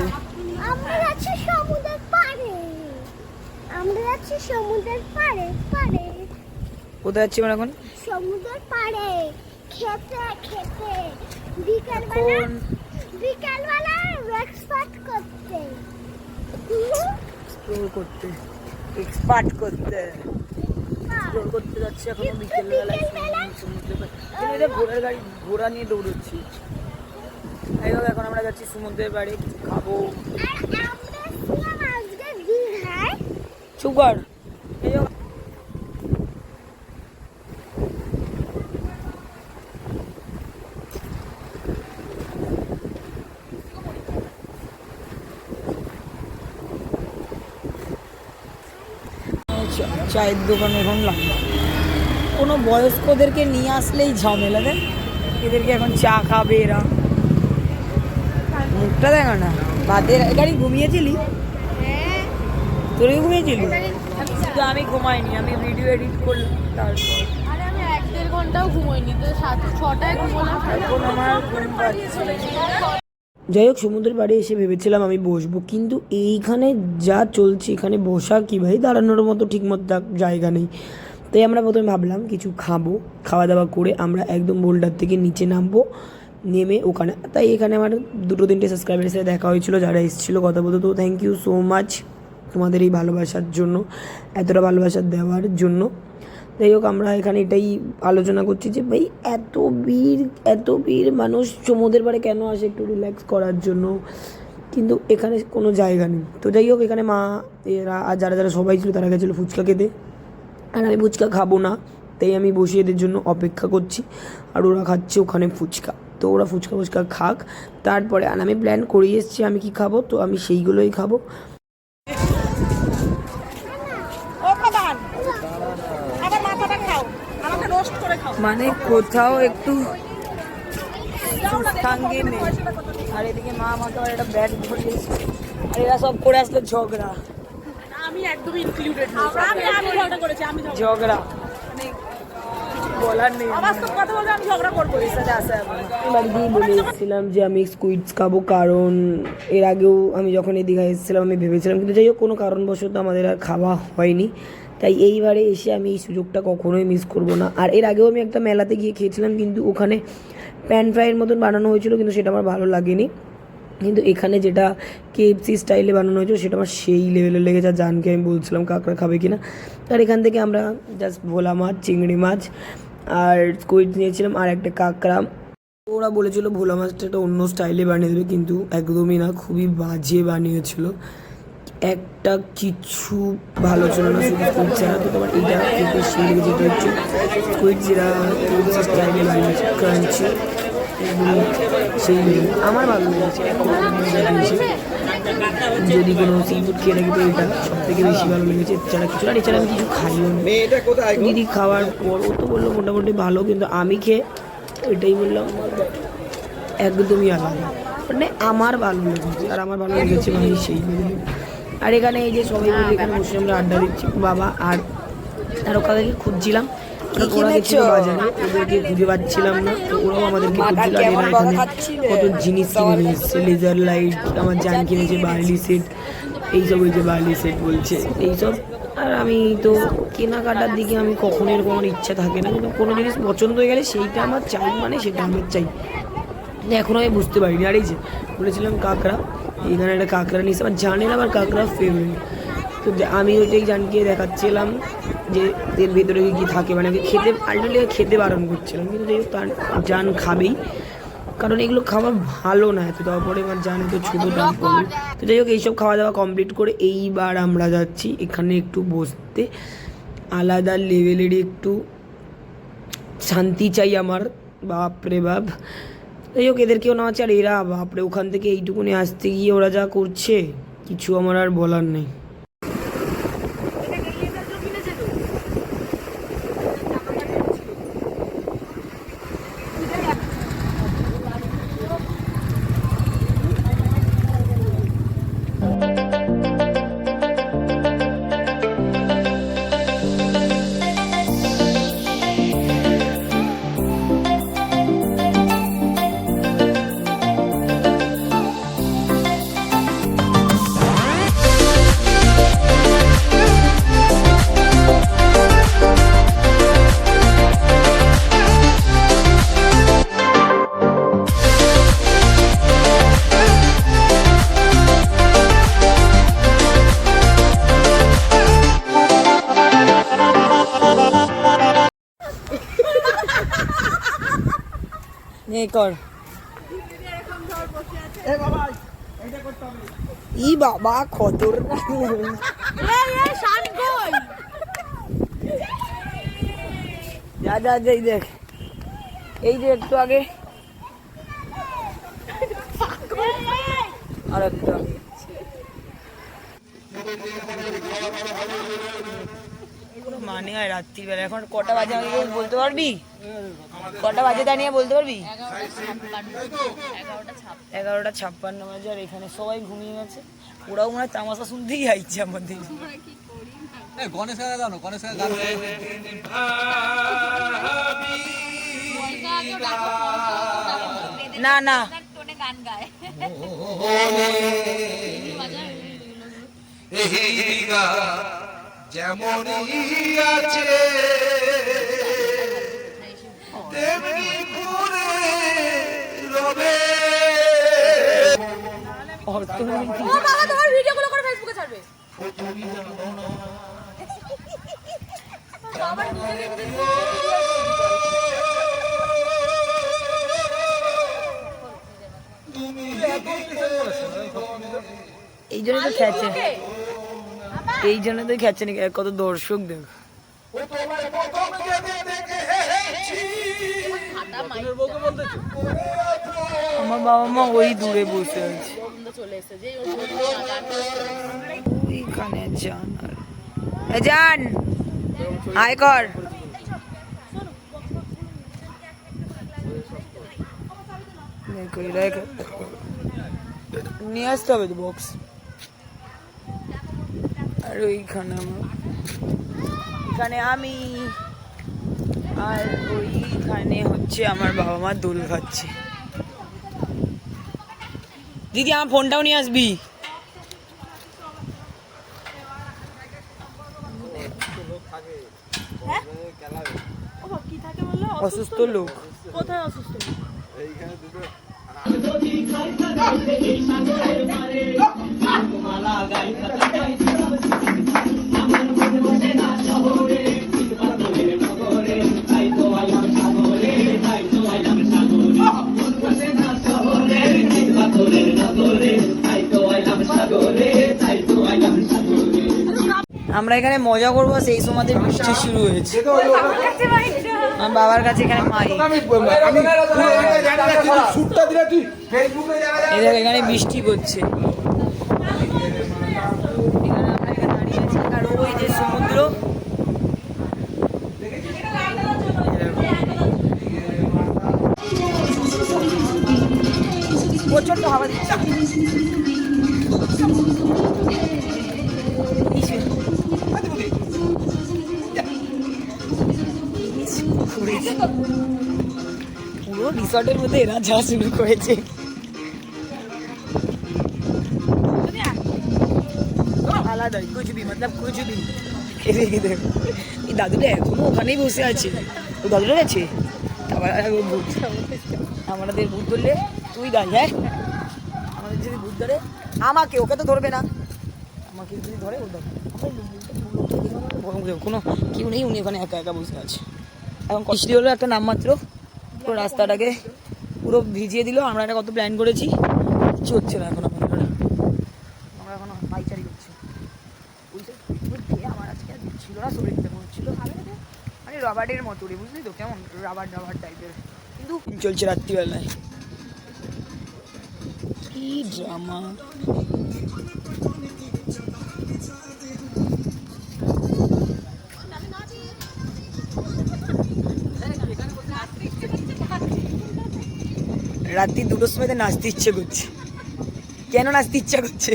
করতে আমরা যাচ্ছি সমুদ্রের পাড়ে। আমরা যাচ্ছি সমুদ্রের পাড়ে পাড়ে। কোথায় যাচ্ছি আমরা এখন? সমুদ্রের পাড়ে। খেতে খেতে। বিকালবেলা বিকালবেলা ব্রেকফাস্ট করতে। এক্সপ্লোর করতে। এক্সপার্ট করতে। এক্সপ্লোর করতে যাচ্ছি এখন বিকেলবেলা- সমুদ্রে। ঘোড়ার গাড়ি ঘোড়া নিয়ে দৌড়চ্ছি। হোক এখন আমরা যাচ্ছি সমুদ্রের বাড়ি, কিছু খাব। চা- চায়ের দোকান এখন লাগবে কোনো বয়স্কদেরকে নিয়ে আসলেই ঝামেলা দেন। এদেরকে এখন চা খাবে এরা। মুখটা দেখা না। বাদের গাড়ি ঘুমিয়েছিলি? তোরে ঘুমিয়েছিলি? আমি ঘুমাইনি আমি ভিডিও এডিট করলাম তারপর। আরে আমি এক দেড় ঘন্টাও ঘুমোইনি তো সাত ছটায় ঘুমোলাম। এখন আমার ঘুম পাচ্ছে। যাই হোক সমুদ্রের বাড়ি এসে ভেবেছিলাম আমি বসবো কিন্তু এইখানে যা চলছে এখানে বসা কি ভাই? দাঁড়ানোর মতো ঠিক মতো জায়গা নেই। তাই আমরা প্রথমে ভাবলাম কিছু খাব খাওয়া দাওয়া করে আমরা একদম বোল্ডার থেকে নিচে নামবো। নেমে ওখানে। তাই এখানে আমার দুটো তিনটে সাবস্ক্রাইবারের সাথে দেখা হয়েছিল, যারা এসেছিল কথা বলতো। তো থ্যাংক ইউ সো মাচ তোমাদের এই ভালোবাসার জন্য, এতটা ভালোবাসা দেওয়ার জন্য। যাই হোক, আমরা এখানে এটাই আলোচনা করছি যে, ভাই, এত ভিড় এত ভিড়, মানুষ সমুদ্রের পাড়ে কেন আসে একটু রিল্যাক্স করার জন্য? কিন্তু এখানে কোনো জায়গা নেই। তো যাই হোক, এখানে মা, এরা, আর যারা যারা সবাই ছিল, তারা গেছিল ফুচকা খেতে। আর আমি ফুচকা খাব না, তাই আমি বসে এদের জন্য অপেক্ষা করছি। আর ওরা খাচ্ছে ওখানে ফুচকা। তো ওরা ফুচকা ফুচকা খাক। তারপরে আর আমি প্ল্যান করেই এসেছি আমি কি খাব তো আমি সেইগুলোই খাব। ও খাবার আবার মাথাটা খাও আমাকে রোস্ট করে খাও মানে কোথাও একটু সুস্থাঙ্গে নেই। আর এদিকে মা আমাকে আবার একটা ব্যাট ধরিয়েছে আর এরা সব করে আসলে ঝগড়া। আমি একদমই ইনক্লুডেড নই আমি আমি ঝগড়া করেছি আমি ঝগড়া ঝগড়া মানে কিছু বলার নেই। বাস্তব কথা বলতে আমি ঝগড়া করব এর সাথে আসা যাবে না। বলে এসেছিলাম যে আমি স্কুইডস খাব কারণ এর আগেও আমি যখন এই দীঘায় এসেছিলাম আমি ভেবেছিলাম কিন্তু যাই হোক কোনো কারণবশত আমাদের আর খাওয়া হয়নি। তাই এইবারে এসে আমি এই সুযোগটা কখনোই মিস করব না। আর এর আগেও আমি একটা মেলাতে গিয়ে খেয়েছিলাম কিন্তু ওখানে প্যান ফ্রাইয়ের মতন বানানো হয়েছিল কিন্তু সেটা আমার ভালো লাগেনি। কিন্তু এখানে যেটা কেএফসি স্টাইলে বানানো হয়েছিল সেটা আমার সেই লেভেলের লেগেছে আর জানকে আমি বলছিলাম কাঁকড়া খাবে কিনা। আর এখান থেকে আমরা জাস্ট ভোলা মাছ চিংড়ি মাছ আর স্কুইড নিয়েছিলাম আর একটা কাঁকড়া। ওরা বলেছিল ভোলা মাছটা একটা অন্য স্টাইলে বানিয়ে দেবে, কিন্তু একদমই না, খুবই বাজে বানিয়েছিল। একটা কিছু ভালো ছিল না, শুধু স্কুইড ছাড়া তো তোমার এটা সেই লেগেছে হচ্ছে। স্কুইড যেটা স্টাইলে বানিয়েছে ক্রাঞ্চি সেই আমার ভালো লেগেছে। যদি কোনো সি ফুড খেয়ে থাকি তো এটা সব থেকে বেশি ভালো লেগেছে। এছাড়া কিছু আর এছাড়া আমি কিছু খাইও না। দিদি খাওয়ার পর ও তো বলল মোটামুটি ভালো কিন্তু আমি খেয়ে এটাই বললাম একদমই আলাদা। মানে আমার ভালো লেগেছে আর আমার ভালো লেগেছে মানে সেই আর এখানে এই যে সবাই মিলে এখানে বসে আমরা আড্ডা দিচ্ছি বাবা আর আর ওখানে খুঁজছিলাম। ওদেরকে খুঁজে পাচ্ছিলাম না তো ওরাও আমাদেরকে এখানে কত জিনিস কিনে লেজার লাইট আমার জান কিনেছে বার্লি সেট এইসব ওই যে বার্লি সেট বলছে এইসব। আর আমি তো কেনাকাটার দিকে আমি কখনো এরকম আমার ইচ্ছা থাকে না কিন্তু কোনো জিনিস পছন্দ হয়ে গেলে সেইটা আমার চাই মানে সেটা আমার চাই। এখনও আমি বুঝতে পারিনি। আর এই যে বলেছিলাম কাঁকড়া এখানে একটা কাঁকড়া নিয়েছে আমার জানেন আমার কাঁকড়া ফেভারিট তো আমি ওইটাই জানকে দেখাচ্ছিলাম। যে এর ভেতরে কি থাকে? মানে খেতে আলটিমেটলি খেতে বারণ করছিলাম কিন্তু যাই হোক তার জান খাবেই। কারণ এগুলো খাওয়া ভালো না এত। তারপরে আমার জান তো ছোটো তারপরে তো যাই হোক এইসব খাওয়া দাওয়া কমপ্লিট করে এইবার আমরা যাচ্ছি এখানে একটু বসতে। আলাদা লেভেলেরই একটু শান্তি চাই আমার। বাপরে বাপ। যাই হোক এদেরকেও নেওয়া আর এরা বাপরে ওখান থেকে এইটুকুনি আসতে গিয়ে ওরা যা করছে কিছু আমার আর বলার নেই। এ কর। ই বাবা খতরনাক। যা যা যাই দেখ। এই যে একটু আগে। আর একটা মানে হয় রাত্রিবেলা। এখন কটা বাজে আমাকে বলতে পারবি? কটা বাজে তা নিয়ে বলতে পারবি? এগারোটা ছাপ্পান্ন। বাজে আর এখানে সবাই ঘুমিয়ে গেছে। ওরাও মনে হয় তামাশা শুনতেই আইছে আমাদের। গণেশ গান গানো গণেশ গান গানো না না। যেমনই আছে তেমনি ঘুরে রবে। অর্থনৈতিক ভিডিওগুলো করে ফেসবুকে ছাড়বে। এই জন্য তো খেছে এই জন্য তো খেছে নাকি কত দর্শক দেখ। আমার বাবা মা ওই দূরে বসে আছে। যান আয় কর। নিয়ে আসতে হবে তো বক্স আর ওইখানে আমার এখানে আমি আর ওইখানে হচ্ছে আমার বাবা মা দোল খাচ্ছে দিদি আমার ফোনটাও নিয়ে আসবি অসুস্থ লোক কোথায় অসুস্থ আমরা এখানে মজা করব সেই সময় বৃষ্টি শুরু হয়েছে। বাবার কাছে এখানে মাই। দেখ এখানে বৃষ্টি করছে এখানে আমরা এখানে দাঁড়িয়ে আছি, আর ওই যে সমুদ্র পুরো রিসর্টের মধ্যে এরা যা শুরু করেছে। আলাদাই কুছ দাদুটা ওখানেই বসে আছে। ভূত। ধরলে তুই হ্যাঁ? আমাদের যদি ধরে, আমাকে, ওকে তো ধরবে না। আমাকে যদি ধরে, ও। কোনো কেউ নেই উনি ওখানে একা একা বসে আছে। এখন বৃষ্টি হলো একটা নামমাত্র পুরো রাস্তাটাকে পুরো ভিজিয়ে দিল। আমরা একটা কত প্ল্যান করেছি? কিছু হচ্ছে না এখন আমাদের আমরা এখন পাইচারি করছি। আমার আজকে আর ছিল না শরীরটা মনে হচ্ছিল মানে রবারের মতো রে বুঝলি তো? কেমন রাবার রাবার টাইপের কিন্তু চলছে রাত্রিবেলায়। কি ড্রামা রাত্রি দুটোর সময় নাচতে ইচ্ছে করছে। কেন নাচতে ইচ্ছা করছে?